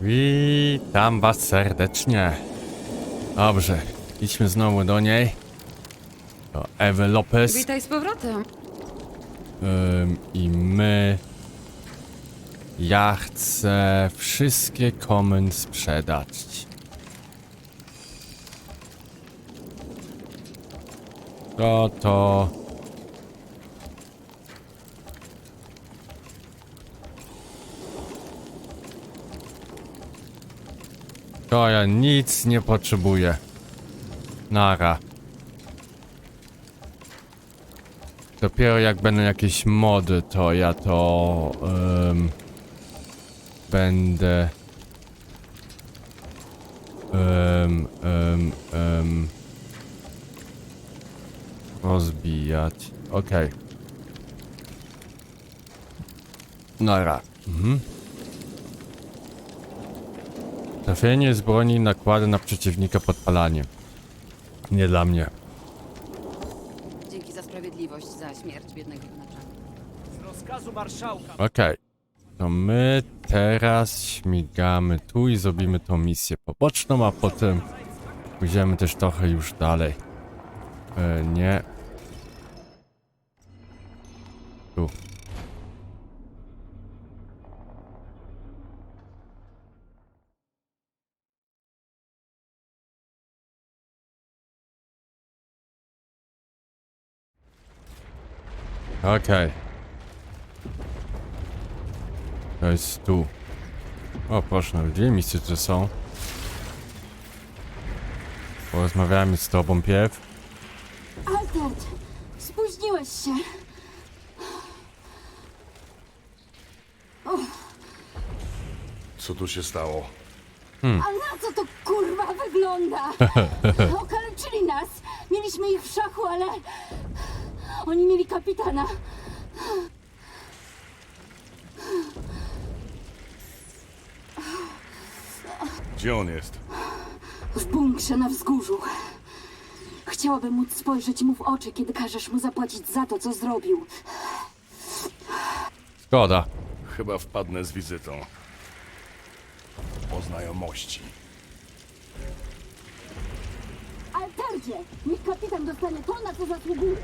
Witam was serdecznie. Dobrze, idźmy znowu do niej. Do Ewy Lopez. Witaj z powrotem. Ym, I my... Ja chcę wszystkie komend sprzedać. To to... To ja nic nie potrzebuję. Nara. Dopiero jak będą jakieś mody, to ja to em, będę em, em, em, rozbijać. Okej. Nara. Mhm. Trafienie z broni nakłada na przeciwnika podpalanie. Nie dla mnie. Dzięki za sprawiedliwość, za śmierć biednego naczelnika. Z rozkazu marszałka. Okej. To my teraz śmigamy tu i zrobimy tą misję poboczną, a potem pójdziemy też trochę już dalej. E, nie. Tu. Okej. To jest tu. O, proszę, dwie misje tu są. Porozmawiamy z tobą pierw. Albert, spóźniłeś się. Co tu się stało? A na co to kurwa wygląda? Okaleczyli nas. Mieliśmy ich w szachu, ale oni mieli kapitana. Gdzie on jest? W bunkrze na wzgórzu. Chciałabym móc spojrzeć mu w oczy, kiedy każesz mu zapłacić za to, co zrobił. Zgoda. Chyba wpadnę z wizytą. Po znajomości. Albercie, niech kapitan dostanie to, na co zasługuje.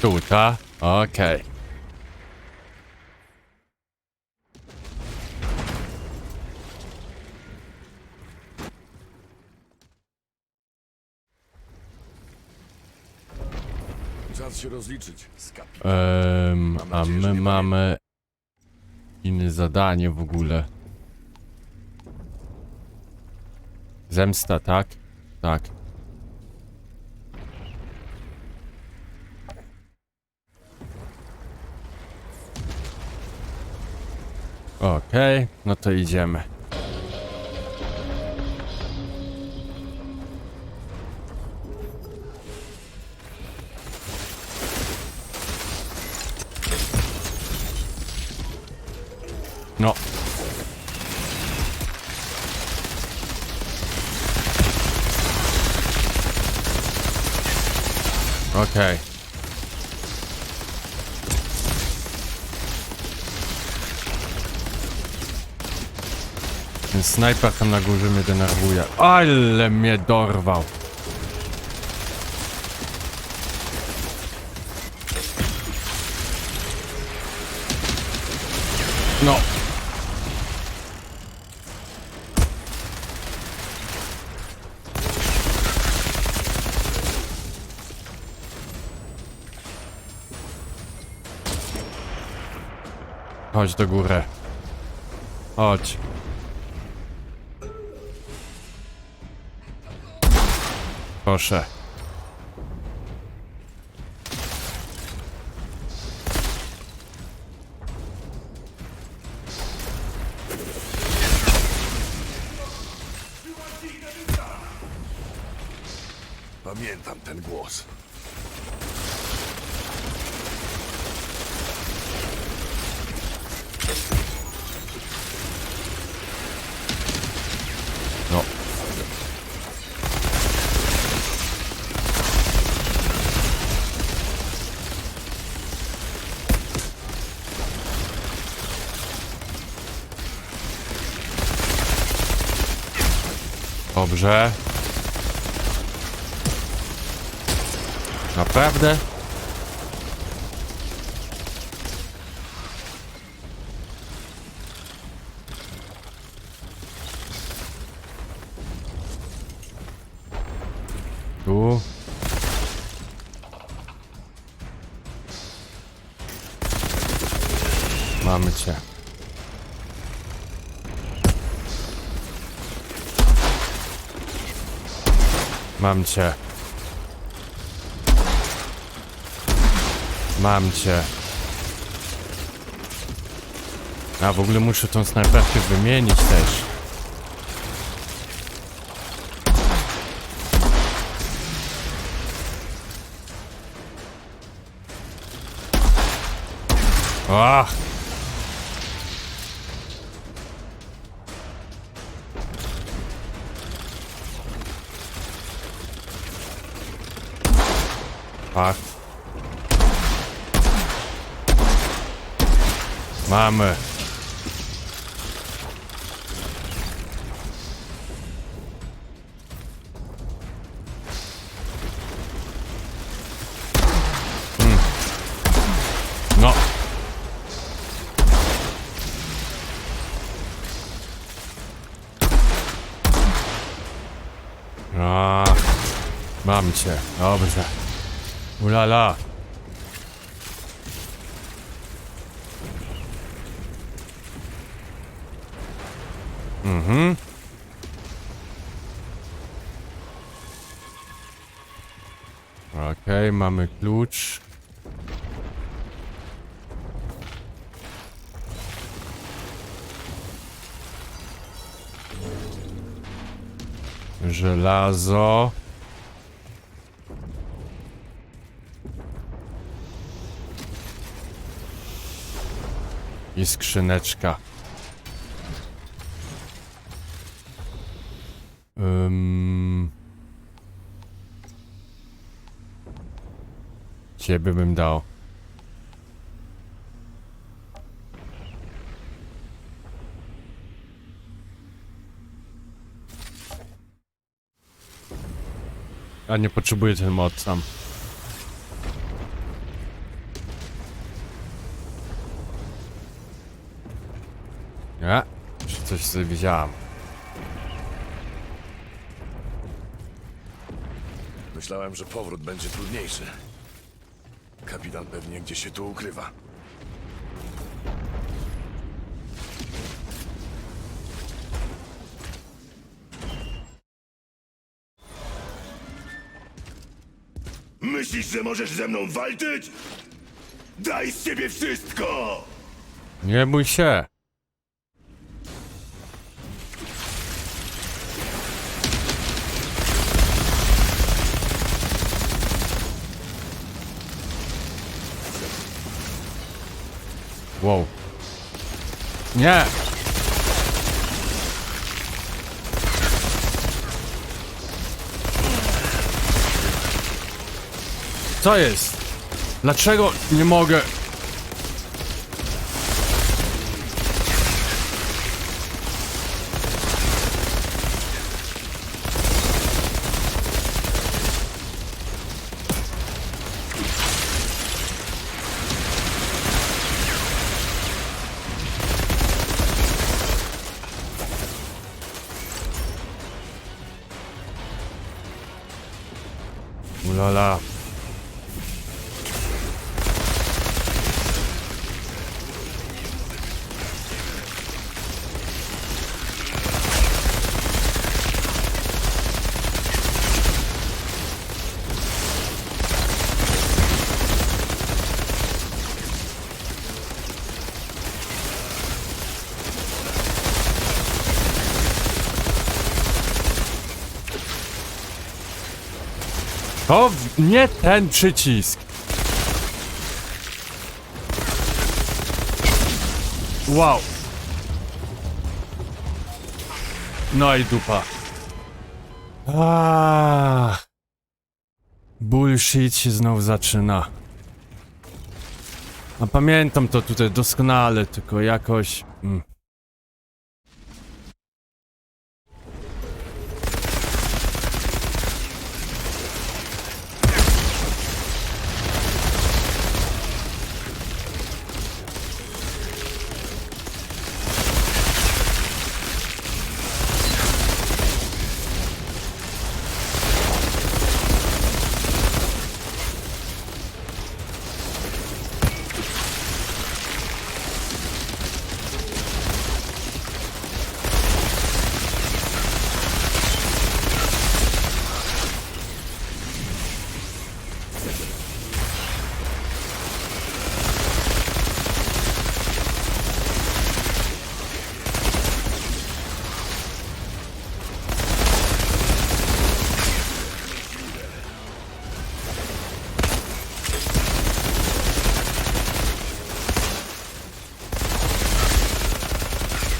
Tu, ta? Okej. Czas się rozliczyć. Em, a my mamy inne zadanie w ogóle. Zemsta, tak? Tak. Okej, no to idziemy. No. Okej. Ten snajper tam na górze mnie denerwuje. Ale mnie dorwał. No. Chodź do góry. Chodź. Proszę. Dobrze. Naprawdę? Mam cię. Mam cię. A w ogóle muszę tą snajperkę wymienić też. Ach! Ach. Mamy. Mm. No. Ach. Mam cię. Dobrze. Ulala. Mhm. Okej, mamy klucz. Żelazo. I skrzyneczka. Ym... Ciebie bym dał. A nie potrzebuję ten mod sam. Coś sobie widziałam. Myślałem, że powrót będzie trudniejszy. Kapitan pewnie gdzieś się tu ukrywa. Myślisz, że możesz ze mną walczyć? Daj z siebie wszystko! Nie bój się. Wow. Nie. Co jest? Dlaczego nie mogę? To nie ten przycisk. Wow. No i dupa. Ah. Bullshit się znowu zaczyna. A pamiętam to tutaj doskonale, tylko jakoś... Mm.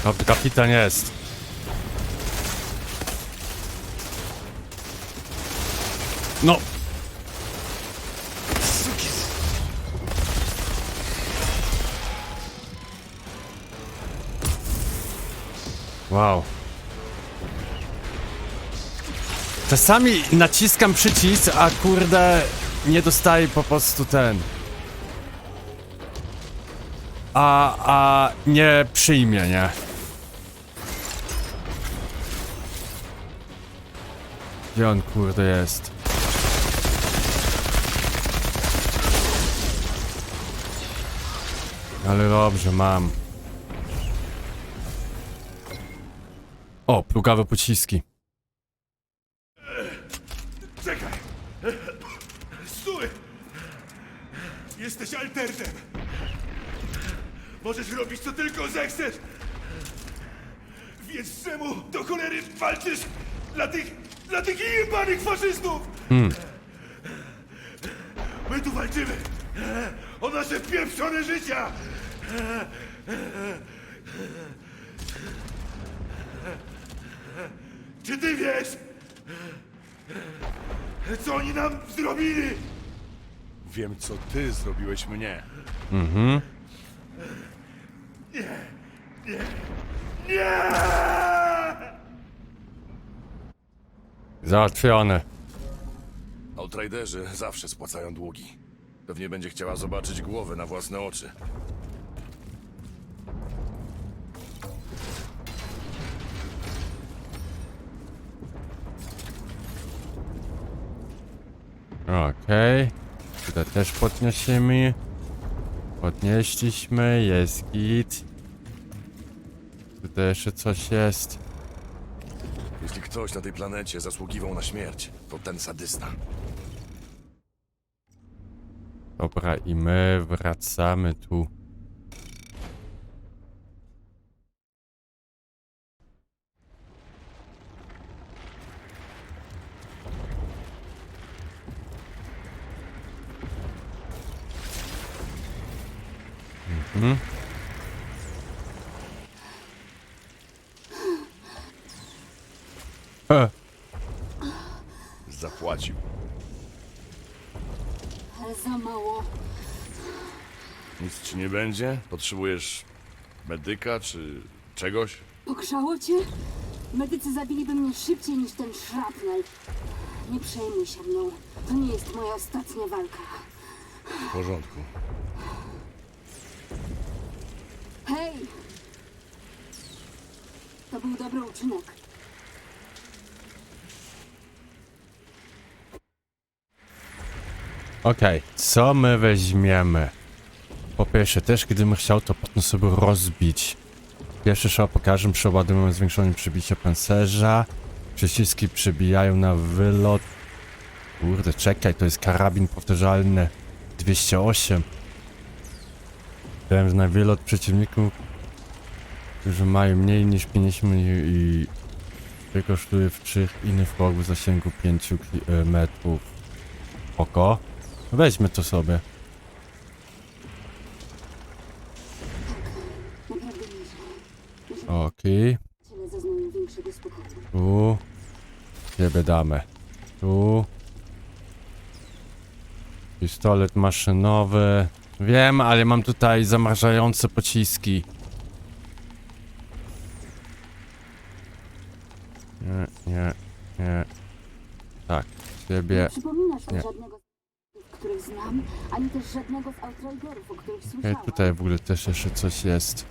Kap- Kapitan jest. No. Wow. Czasami naciskam przycisk, a kurde nie dostaję po prostu ten. A, a nie przyjmie, nie? Gdzie on kurde jest? Ale dobrze, mam. O, plugawe pociski. Czekaj! Stój! Jesteś altertem! Możesz robić co tylko zechcesz! Więc czemu do cholery walczysz dla tych, dla tych jebanych faszystów? My tu walczymy o nasze pieprzone życia! Czy ty wiesz, co oni nam zrobili? Wiem, co ty zrobiłeś mnie. Nie! Załatwione. Outriderzy zawsze spłacają długi. Pewnie będzie chciała zobaczyć głowę na własne oczy. Okej. Tutaj też podniesiemy. Podnieśliśmy, jest git. Tutaj jeszcze coś jest. Ktoś na tej planecie zasługiwał na śmierć, to ten sadysta. Dobra, i my wracamy tu. Mhm. E, Zapłacił. Ale za mało. Nic ci nie będzie? Potrzebujesz medyka czy czegoś? Pogrzało cię? Medycy zabiliby mnie szybciej niż ten szrapnel. Nie przejmuj się mną. To nie jest moja ostatnia walka. W porządku. Hej! To był dobry uczynek. Okej, co my weźmiemy? Po pierwsze, też gdybym chciał to potem sobie rozbić. Pierwszy szał pokażę, przeładujemy zwiększone przebicie pancerza. Przyciski przebijają na wylot. Kurde, czekaj, to jest karabin powtarzalny 208. Wiem, że na wylot przeciwników, którzy mają mniej niż 50 i, wykosztuje w trzech innych wrogów w zasięgu 5 ki- e, metrów. Oko. Weźmy to sobie. Naprawdę nieźle. Okej. Ciele zaznają większego spokoju. Tu. Ciebie damy. Tu. Pistolet maszynowy. Wiem, ale mam tutaj zamrażające pociski. Nie, nie, nie. Tak, Nie ciebie. przypominasz mi nie. żadnego z których znam, ani też żadnego z Outriderów, o których Ej, słyszałam. tutaj w ogóle też jeszcze coś jest.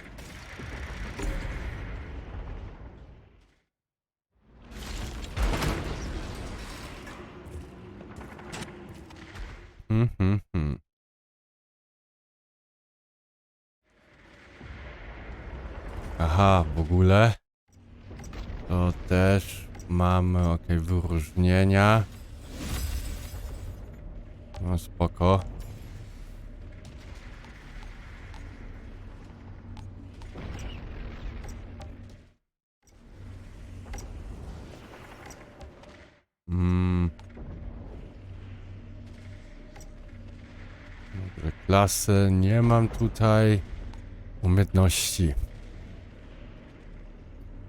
Ogóle to też mamy, ok, wyróżnienia. No spoko. Mm. Dobre klasy. Nie mam tutaj umiejętności.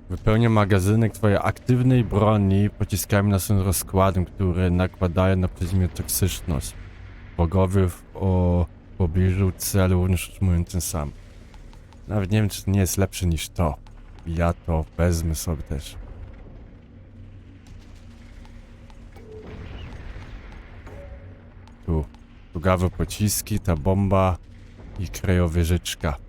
Wypełnia magazynek twojej aktywnej broni pociskami następnym rozkładem, które nakładają na przedmiot toksyczność. Bogowie w, o pobliżu celu również otrzymują ten sam. Nawet nie wiem, czy to nie jest lepsze niż to. Ja to wezmę sobie też. Tu. Plugawe pociski, ta bomba i krajowieżyczka. U.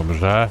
Dobrze.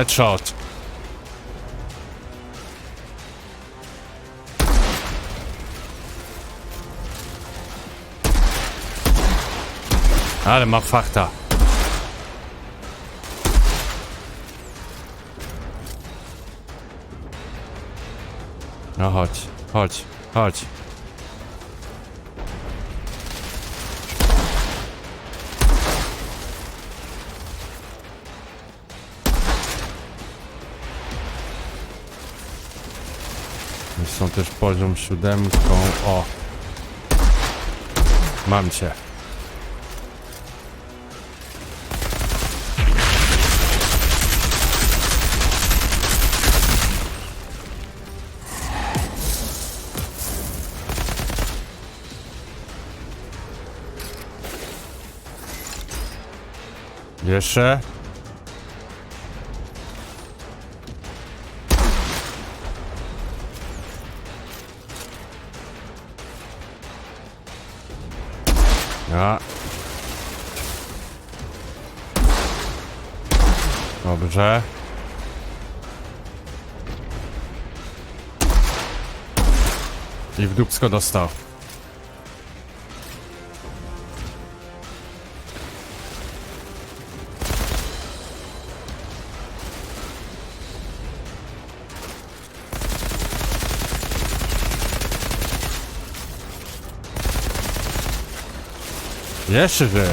Headshot. Ale ma fachta. No chodź, chodź, chodź. Są też poziom siódemką. O! Mam cię. Jeszcze? Ja. Dobrze. I w dupsko dostał. Jeszcze żyje.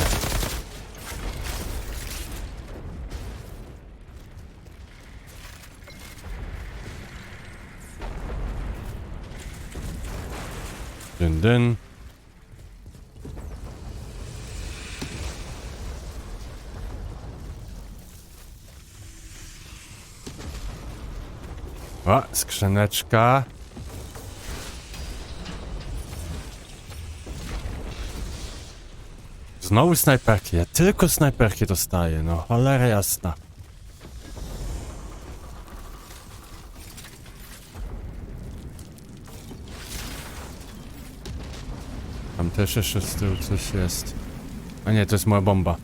Dyn, dyn. O, skrzyneczka. Znowu snajperki. Ja tylko snajperki dostaję, no cholera jasna. Tam też jeszcze z tyłu coś jest. A nie, to jest moja bomba.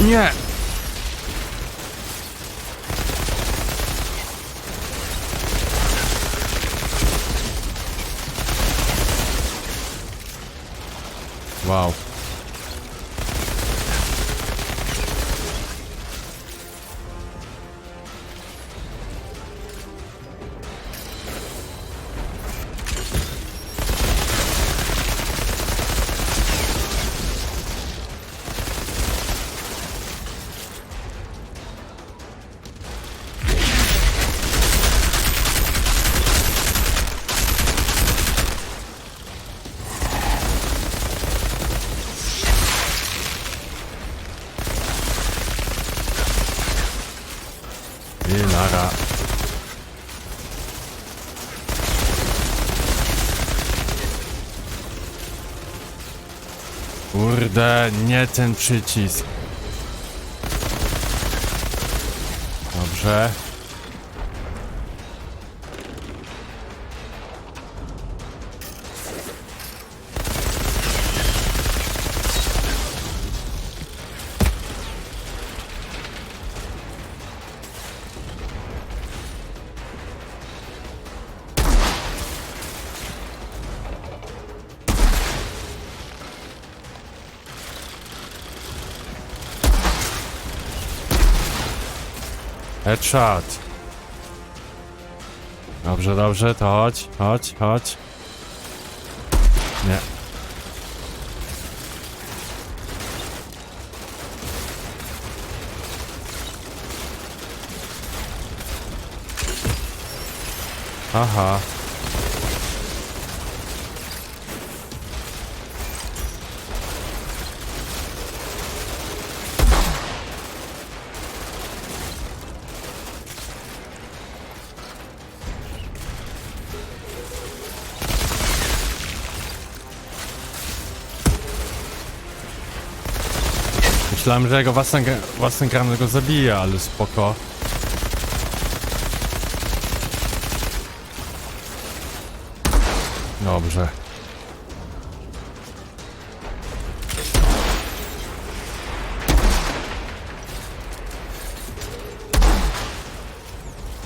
Nie! Wow. Kurde, nie ten przycisk. Dobrze. Headshot. Dobrze, dobrze, to chodź, chodź, chodź. Nie. Aha. Myślałem, że jego własny, własny gram go zabija, ale spoko. Dobrze.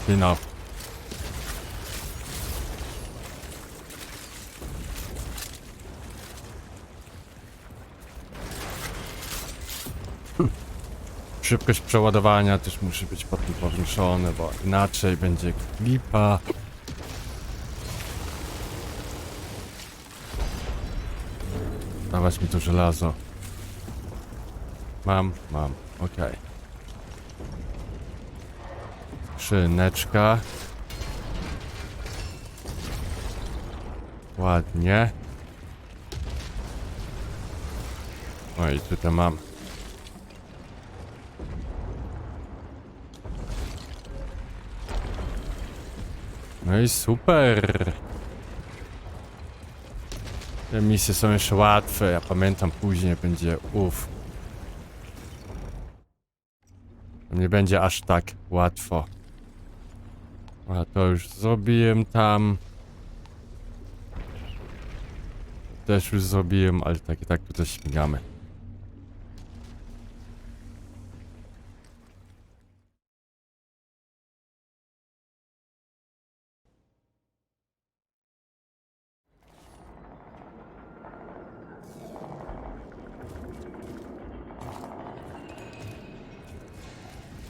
Enough. Szybkość przeładowania też musi być powiększone, bo inaczej będzie lipa. Dawać mi to żelazo. Mam, mam, okej. Skrzyneczka. Ładnie. Oj, tutaj mam. No i super. Te misje są jeszcze łatwe, ja pamiętam później będzie uff. Nie będzie aż tak łatwo. A to już zrobiłem tam. Też już zrobiłem, ale tak i tak tutaj śmigamy.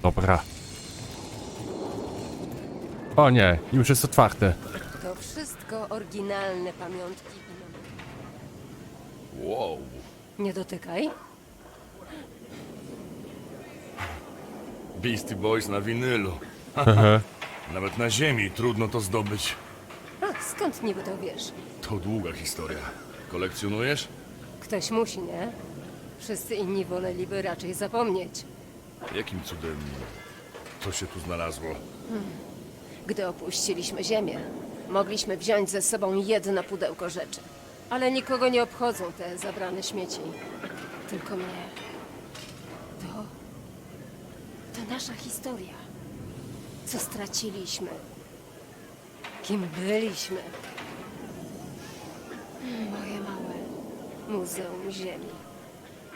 Dobra. O nie, już jest otwarte. To wszystko oryginalne pamiątki. Wow. Nie dotykaj. Beastie Boys na winylu. Nawet na ziemi trudno to zdobyć. A, skąd niby to wiesz? To długa historia. Kolekcjonujesz? Ktoś musi, nie? Wszyscy inni woleliby raczej zapomnieć. Jakim cudem to się tu znalazło? Gdy opuściliśmy Ziemię, mogliśmy wziąć ze sobą jedno pudełko rzeczy. Ale nikogo nie obchodzą te zabrane śmieci. Tylko mnie. To. To nasza historia. Co straciliśmy. Kim byliśmy. Moje małe Muzeum Ziemi.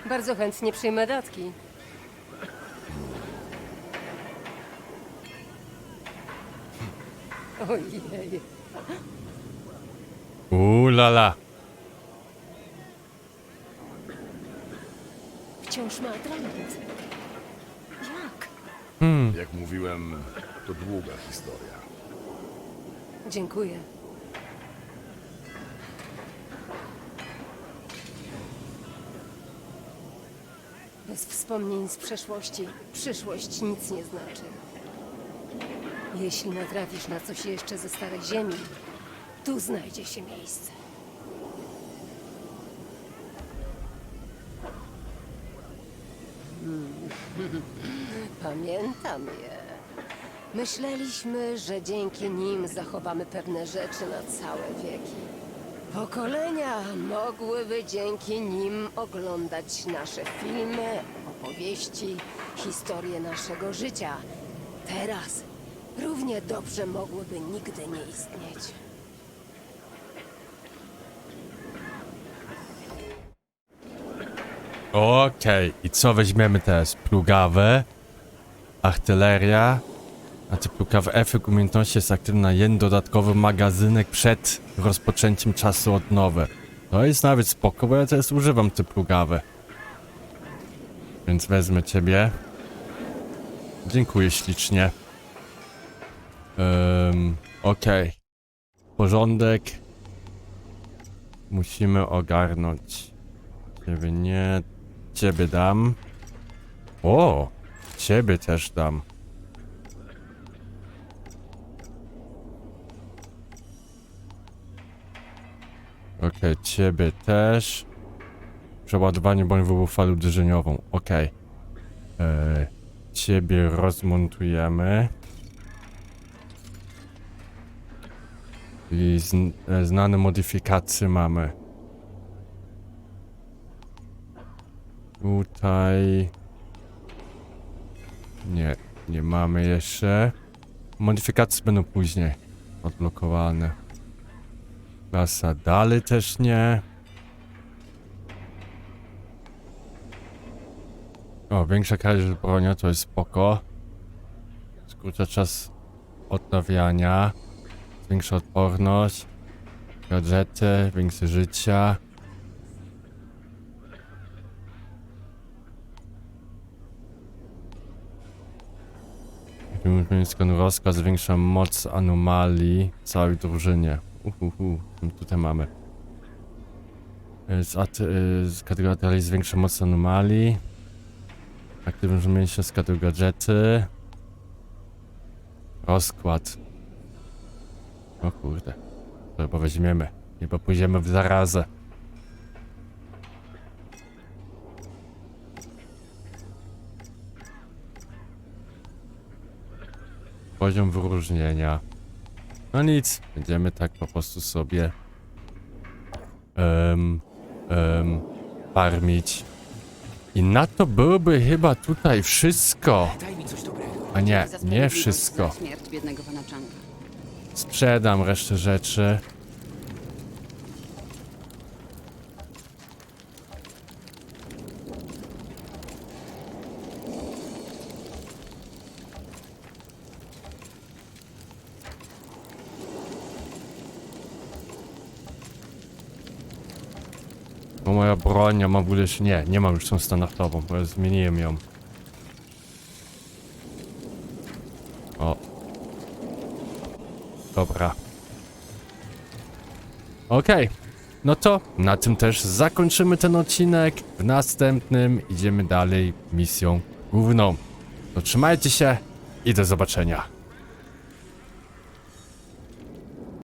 Bardzo chętnie przyjmę datki. Ojej. Uuu la la. Wciąż ma atrament. Jak? Jak mówiłem, to długa historia. Dziękuję. Bez wspomnień z przeszłości przyszłość nic nie znaczy. Jeśli natrafisz na coś jeszcze ze starej ziemi, tu znajdzie się miejsce. Hmm. Pamiętam je. Myśleliśmy, że dzięki nim zachowamy pewne rzeczy na całe wieki. Pokolenia mogłyby dzięki nim oglądać nasze filmy, opowieści, historie naszego życia. Teraz równie dobrze mogłyby nigdy nie istnieć. Okej, i co weźmiemy teraz? Plugawę, artyleria, a ty plugawy efekt umiejętności jest aktywny na jeden dodatkowy magazynek przed rozpoczęciem czasu odnowy. To jest nawet spoko, bo ja teraz używam ty plugawy. Więc wezmę ciebie. Dziękuję ślicznie. Um, Okej. Porządek. Musimy ogarnąć. Ciebie nie. Ciebie dam. O! Ciebie też dam. Okej, ciebie też. Przeładowanie bądź wybuch falę uderzeniową. Okej. Eee, Ciebie rozmontujemy. I e, znane modyfikacje mamy. Tutaj... Nie, nie mamy jeszcze. Modyfikacje będą później odblokowane. Klasa dalej też nie. O, większa kradzież bronia to jest spoko. Skróca czas odnawiania. Zwiększa odporność. Gadżety, większe życia. Skon rozkaz zwiększa moc anomalii całej drużynie. Uhuhu, tutaj mamy. Z, z kategorii artylerii zwiększa moc anomalii. Zmieni się z kategorii gadżety. Rozkład. O kurde. To chyba weźmiemy. Chyba pójdziemy w zarazę. Poziom wyróżnienia. No nic, będziemy tak po prostu sobie um, um, farmić. I na to byłoby chyba tutaj wszystko. A nie, nie wszystko. Śmierć biednego pana Changa. Sprzedam resztę rzeczy. Bo moja broń, ja mam w ogóle jeszcze... Nie, nie mam już tą standardową, bo ja zmieniłem ją. Dobra. Okej. No to na tym też zakończymy ten odcinek. W następnym idziemy dalej misją główną. To trzymajcie się i do zobaczenia.